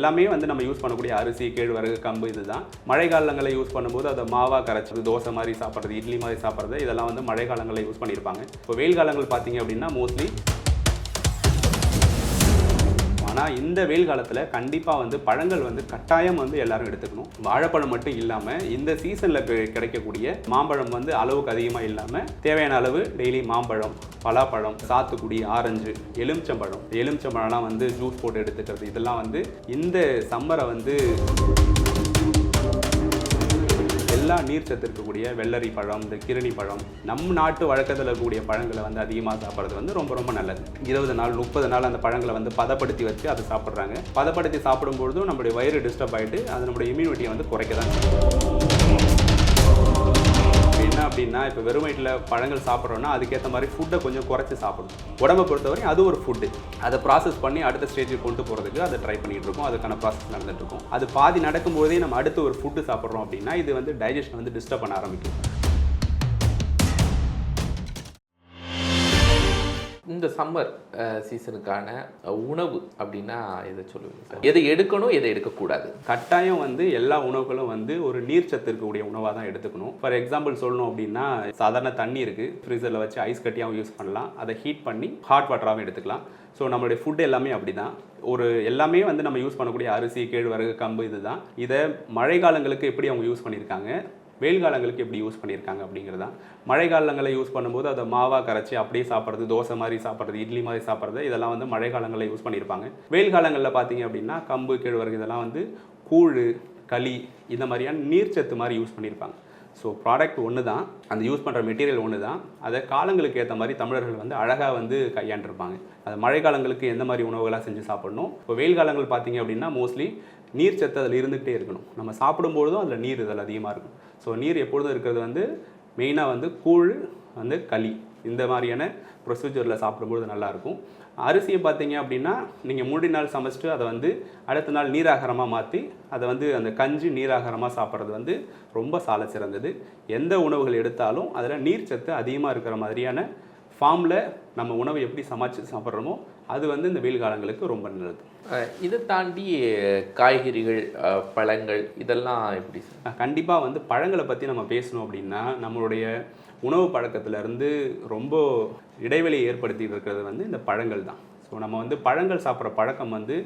எல்லாமே வந்து நம்ம யூஸ் பண்ணக்கூடிய அரிசி கேழ்வரகு கம்பு இதுதான். மழை காலங்களில் யூஸ் பண்ணும்போது அதை மாவா கரைச்சது தோசை மாதிரி சாப்பிட்றது இட்லி மாதிரி சாப்பிட்றது இதெல்லாம் வந்து மழை காலங்களில் யூஸ் பண்ணியிருப்பாங்க. இப்போ வெயில் காலங்கள் பார்த்தீங்க அப்படின்னா மோஸ்ட்லி ஆனால் இந்த வெயில் காலத்தில் கண்டிப்பாக வந்து பழங்கள் வந்து கட்டாயம் வந்து எல்லாரும் எடுத்துக்கணும். வாழைப்பழம் மட்டும் இல்லாமல் இந்த சீசனில் கிடைக்கக்கூடிய மாம்பழம் வந்து அளவுக்கு அதிகமாக இல்லாமல் தேவையான அளவு டெய்லி மாம்பழம் பலாப்பழம் சாத்துக்குடி ஆரஞ்சு எலுமிச்சம்பழம். எலுமிச்சம்பழம்லாம் வந்து ஜூஸ் போட்டு எடுத்துக்கிறது. இதெல்லாம் வந்து இந்த சம்மரை வந்து எல்லா நீர் சத்து இருக்கக்கூடிய வெள்ளரி பழம் இந்த கிரணி பழம் நம் நாட்டு வழக்கத்தில் இருக்கக்கூடிய பழங்களை வந்து அதிகமாக சாப்பிட்றது வந்து ரொம்ப ரொம்ப நல்லது. இருபது நாள் முப்பது நாள் அந்த பழங்களை வந்து பதப்படுத்தி வச்சு அதை சாப்பிட்றாங்க. பதப்படுத்தி சாப்பிடும்பொழுதும் நம்மளுடைய வயிறு டிஸ்டர்ப் ஆகிட்டு அது நம்மளுடைய இம்யூனிட்டியை வந்து குறைக்க தான் இப்போ வெறும் வயிற்றில் பழங்கள் சாப்பிட்றோன்னா அதுக்கேற்ற மாதிரி ஃபுட்டை கொஞ்சம் குறைச்சி சாப்பிடணும். உடம்பை பொறுத்தவரை அது ஒரு ஃபுட்டு அதை ப்ராசஸ் பண்ணி அடுத்த ஸ்டேஜுக்கு கொண்டு போகிறதுக்கு அதை ட்ரை பண்ணிட்டு இருக்கோம். அதுக்கான ப்ராசஸ் நடந்துட்டு இருக்கும். அது பாதி நடக்கும்போதே நம்ம அடுத்து ஒரு ஃபுட்டு சாப்பிட்றோம் அப்படின்னா இது வந்து டைஜஷன் வந்து டிஸ்டர்ப் பண்ண ஆரம்பிக்கும். இந்த சம்மர் சீசனுக்கான உணவு அப்படின்னா எதை சொல்லுவீங்க சார்? எதை எடுக்கணும் எதை எடுக்கக்கூடாது? கட்டாயம் வந்து எல்லா உணவுகளும் வந்து ஒரு நீர்ச்சத்து இருக்கக்கூடிய உணவாக தான் எடுத்துக்கணும். ஃபார் எக்ஸாம்பிள் சொல்லணும் அப்படின்னா சாதாரண தண்ணி இருக்குது ஃப்ரீசரில் வச்சு ஐஸ் கட்டியாகவும் யூஸ் பண்ணலாம். அதை ஹீட் பண்ணி ஹாட் வாட்டராகவும் எடுத்துக்கலாம். ஸோ நம்மளுடைய ஃபுட் எல்லாமே அப்படி தான் ஒரு எல்லாமே வந்து நம்ம யூஸ் பண்ணக்கூடிய அரிசி கேழ்வரகு கம்பு இதுதான். இதை மழை காலங்களுக்கு எப்படி அவங்க யூஸ் பண்ணியிருக்காங்க? வெயில் காலங்களுக்கு எப்படி யூஸ் பண்ணியிருக்காங்க அப்படிங்கிறது தான் மழை காலங்களில் யூஸ் பண்ணும்போது அதை மாவா கரைச்சி அப்படியே சாப்பிட்றது தோசை மாதிரி சாப்பிட்றது இட்லி மாதிரி சாப்பிட்றது இதெல்லாம் வந்து மழை காலங்களில் யூஸ் பண்ணியிருப்பாங்க. வெயில் காலங்களில் பார்த்தீங்க அப்படின்னா கம்பு கேழ்வரகு இதெல்லாம் வந்து கூழ் களி இந்த மாதிரியான நீர்ச்சத்து மாதிரி யூஸ் பண்ணியிருப்பாங்க. ஸோ ப்ராடக்ட் ஒன்று தான் அந்த யூஸ் பண்ணுற மெட்டீரியல் ஒன்று தான் அதை காலங்களுக்கு ஏற்ற மாதிரி தமிழர்கள் வந்து அழகாக வந்து கையாண்டிருப்பாங்க. அது மழை காலங்களுக்கு எந்த மாதிரி உணவுகளாக செஞ்சு சாப்பிடணும்? இப்போ வெயில் காலங்கள் பார்த்தீங்க அப்படின்னா மோஸ்ட்லி நீர் சத்து அதில் இருந்துகிட்டே இருக்கணும். நம்ம சாப்பிடும்பொழுதும் அதில் நீர் இதில் அதிகமாக இருக்கும் ஸோ நீர் எப்பொழுதும் இருக்கிறது வந்து மெயினாக வந்து கூழ் வந்து களி. இந்த மாதிரியான ப்ரொசீஜரில் சாப்பிடும்பொழுது நல்லாயிருக்கும். அரிசியை பார்த்தீங்க அப்படின்னா நீங்கள் மூடி நாள் சமைச்சிட்டு அதை வந்து அடுத்த நாள் நீராகாரமாக மாற்றி அதை வந்து அந்த கஞ்சி நீராகாரமாக சாப்பிட்றது வந்து ரொம்ப சால சிறந்தது. எந்த உணவுகள் எடுத்தாலும் அதில் நீர் சத்து அதிகமாக இருக்கிற மாதிரியான ஃபார்மில் நம்ம உணவை எப்படி சமைச்சு சாப்பிட்றோமோ அது வந்து இந்த வெயில் காலங்களுக்கு ரொம்ப நல்லது. இதை தாண்டி காய்கறிகள் பழங்கள் இதெல்லாம் எப்படி கண்டிப்பாக வந்து பழங்களை பற்றி நம்ம பேசணும் அப்படின்னா நம்மளுடைய உணவு பழக்கத்துல இருந்து ரொம்ப இடைவெளி ஏற்படுத்திட்டு இருக்கிறது வந்து இந்த பழங்கள் தான். ஸோ நம்ம வந்து பழங்கள் சாப்பிட்ற பழக்கம் வந்து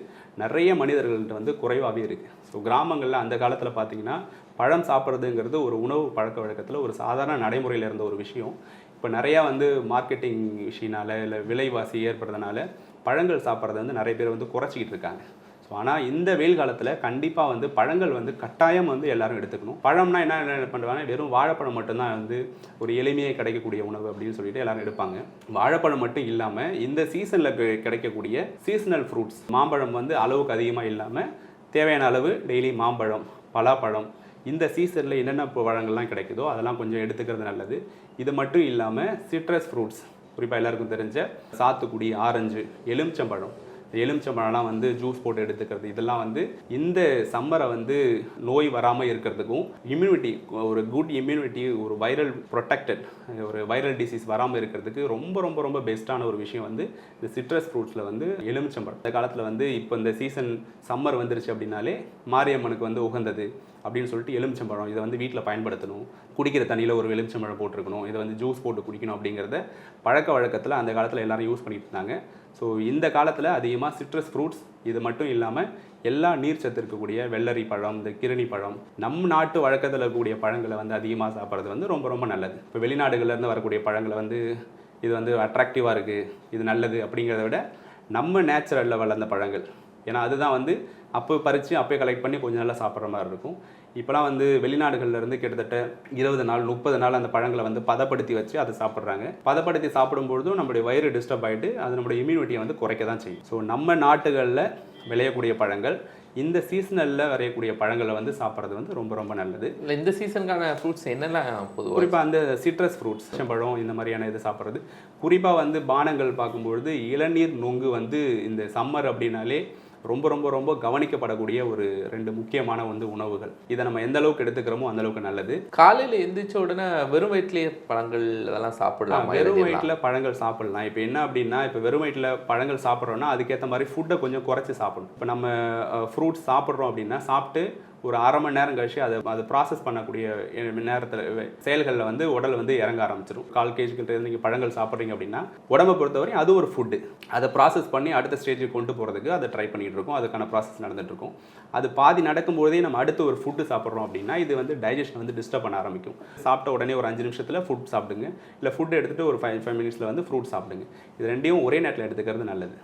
நிறைய மனிதர்கள்ட்ட வந்து குறைவாகவே இருக்குது ஸோ கிராமங்களில் அந்த காலத்தில் பார்த்தீங்கன்னா பழம் சாப்பிட்றதுங்கிறது ஒரு உணவு பழக்க வழக்கத்தில் ஒரு சாதாரண நடைமுறையில் இருந்த ஒரு விஷயம். இப்போ நிறையா வந்து மார்க்கெட்டிங் விஷயனால இல்லை விலைவாசி ஏற்படுறதுனால பழங்கள் சாப்பிட்றத வந்து நிறைய பேர் வந்து குறைச்சிக்கிட்டு இருக்காங்க. ஸோ ஆனால் இந்த வெயில் காலத்தில் கண்டிப்பாக வந்து பழங்கள் வந்து கட்டாயம் வந்து எல்லாரும் எடுத்துக்கணும். பழம்னா என்ன என்ன பண்ணுவாங்க வெறும் வாழைப்பழம் மட்டும்தான் வந்து ஒரு எளிமையாக கிடைக்கக்கூடிய உணவு அப்படின்னு சொல்லிட்டு எல்லாரும் எடுப்பாங்க. வாழைப்பழம் மட்டும் இல்லாமல் இந்த சீசனில் கிடைக்கக்கூடிய சீசனல் ஃப்ரூட்ஸ் மாம்பழம் வந்து அளவுக்கு அதிகமாக இல்லாமல் தேவையான அளவு டெய்லி மாம்பழம் பலாப்பழம் இந்த சீசனில் என்னென்ன இப்போ பழங்கள்லாம் கிடைக்குதோ அதெல்லாம் கொஞ்சம் எடுத்துக்கிறது நல்லது. இது மட்டும் இல்லாமல் சிட்ரஸ் ஃப்ரூட்ஸ் குறிப்பாக எல்லாருக்கும் தெரிஞ்ச சாத்துக்குடி ஆரஞ்சு எலுமிச்சம்பழம் எலுமிச்சம்பழம்லாம் வந்து ஜூஸ் போட்டு எடுத்துக்கிறது இதெல்லாம் வந்து இந்த சம்மரை வந்து நோய் வராமல் இருக்கிறதுக்கும் இம்யூனிட்டி ஒரு குட் இம்யூனிட்டி ஒரு வைரல் ப்ரொடெக்டட் ஒரு வைரல் டிசீஸ் வராமல் இருக்கிறதுக்கு ரொம்ப ரொம்ப ரொம்ப பெஸ்ட்டான ஒரு விஷயம் வந்து இந்த சிட்ரஸ் ஃப்ரூட்ஸில் வந்து எலுமிச்சம்பழம் இந்த காலத்தில் வந்து இப்போ இந்த சீசன் சம்மர் வந்துருச்சு அப்படின்னாலே மாரியம்மனுக்கு வந்து உகந்தது அப்படின்னு சொல்லிட்டு எலுமிச்சம்பழம் இதை வந்து வீட்டில் பயன்படுத்தணும். குடிக்கிற தண்ணியில் ஒரு எலுமிச்சம்பழம் போட்டிருக்கணும். இதை வந்து ஜூஸ் போட்டு குடிக்கணும் அப்படிங்கிறத பழக்க வழக்கத்தில் அந்த காலத்தில் எல்லோரும் யூஸ் பண்ணிட்டு இருந்தாங்க. ஸோ இந்த காலத்தில் அதிகமாக சிட்ரஸ் ஃப்ரூட்ஸ் இது மட்டும் இல்லாமல் எல்லா நீர் சத்து இருக்கக்கூடிய வெள்ளரி பழம் இந்த கிரணி பழம் நம் நாட்டு வழக்கத்தில் இருக்கக்கூடிய பழங்களை வந்து அதிகமாக சாப்பிட்றது வந்து ரொம்ப ரொம்ப நல்லது. இப்போ வெளிநாடுகள்லேருந்து வரக்கூடிய பழங்களை வந்து இது வந்து அட்ராக்டிவாக இருக்குது இது நல்லது அப்படிங்கிறத விட நம்ம நேச்சுரலில் வளர்ந்த பழங்கள் ஏன்னா அதுதான் வந்து அப்போ பறித்து அப்போயே கலெக்ட் பண்ணி கொஞ்சம் நல்லா சாப்பிட்ற மாதிரி இருக்கும். இப்போலாம் வந்து வெளிநாடுகள்ல இருந்து கிட்டத்தட்ட இருபது நாள் முப்பது நாள் அந்த பழங்களை வந்து பதப்படுத்தி வச்சு அதை சாப்பிட்றாங்க. பதப்படுத்தி சாப்பிடும்பொழுதும் நம்மளுடைய வயிறு டிஸ்டர்ப் ஆகிட்டு அது நம்மளுடைய இம்யூனிட்டியை வந்து குறைக்க தான் செய்யும். ஸோ நம்ம நாட்டுகளில் விளையக்கூடிய பழங்கள் இந்த சீசனலில் வரையக்கூடிய பழங்களை வந்து சாப்பிட்றது வந்து ரொம்ப ரொம்ப நல்லது. இல்லை இந்த சீசனுக்கான ஃப்ரூட்ஸ் என்னெல்லாம் பொதுவாக குறிப்பாக அந்த சிட்ரஸ் ஃப்ரூட்ஸ் பழம் இந்த மாதிரியான இது சாப்பிட்றது. குறிப்பாக வந்து பானங்கள் பார்க்கும்பொழுது இளநீர் நொங்கு வந்து இந்த சம்மர் அப்படின்னாலே ரொம்ப ரொம்ப ரொம்ப கவனிக்கப்படக்கூடிய ஒரு ரெண்டு முக்கியமான வந்து உணவுகள். இதை நம்ம எந்த அளவுக்கு எடுத்துக்கிறோமோ அந்த அளவுக்கு நல்லது. காலையில எந்திரிச்ச உடனே வெறும் வயிற்றுலயே பழங்கள் அதெல்லாம் சாப்பிடலாமா? வெறும்? வயிற்றில் பழங்கள் சாப்பிடலாம். இப்போ என்ன அப்படின்னா இப்போ வெறும் வயிற்றில் பழங்கள் சாப்பிட்றோன்னா அதுக்கேற்ற மாதிரி ஃபுட்டை கொஞ்சம் குறைச்சி சாப்பிடணும். இப்போ நம்ம ஃப்ரூட்ஸ் சாப்பிட்றோம் அப்படின்னா சாப்பிட்டு ஒரு அரை மணி நேரம் கழிச்சு அதை அதை ப்ராசஸ் பண்ணக்கூடிய நேரத்தில் செயல்களில் வந்து உடல் வந்து இறங்க ஆரம்பிச்சிடும் கால் கேஜிக்கிட்ட நீங்கள் பழங்கள் சாப்பிட்றீங்க அப்படின்னா உடம்பை பொறுத்தவரையும் அது ஒரு ஃபுட்டு அதை ப்ராசஸ் பண்ணி அடுத்த ஸ்டேஜுக்கு கொண்டு போகிறதுக்கு அதை ட்ரை பண்ணிகிட்டு இருக்கோம். அதுக்கான ப்ராசஸ் நடந்துட்டு இருக்கும். அது பாதி நடக்கும்போதே நம்ம அடுத்து ஒரு ஃபுட்டு சாப்பிட்றோம் அப்படின்னா இது வந்து டைஜஷன் வந்து டிஸ்டர்ப் பண்ண ஆரம்பிக்கும். சாப்பிட்ட உடனே ஒரு அஞ்சு நிமிஷத்தில் ஃபுட் சாப்பிடுங்க. இல்லை ஃபுட் எடுத்துகிட்டு ஒரு ஃபைவ் ஃபைவ் மினிட்ஸில் வந்து ஃப்ரூட் சாப்பிடுங்க. இது ரெண்டையும் ஒரே நேரத்தில் எடுத்துக்கிறது நல்லது.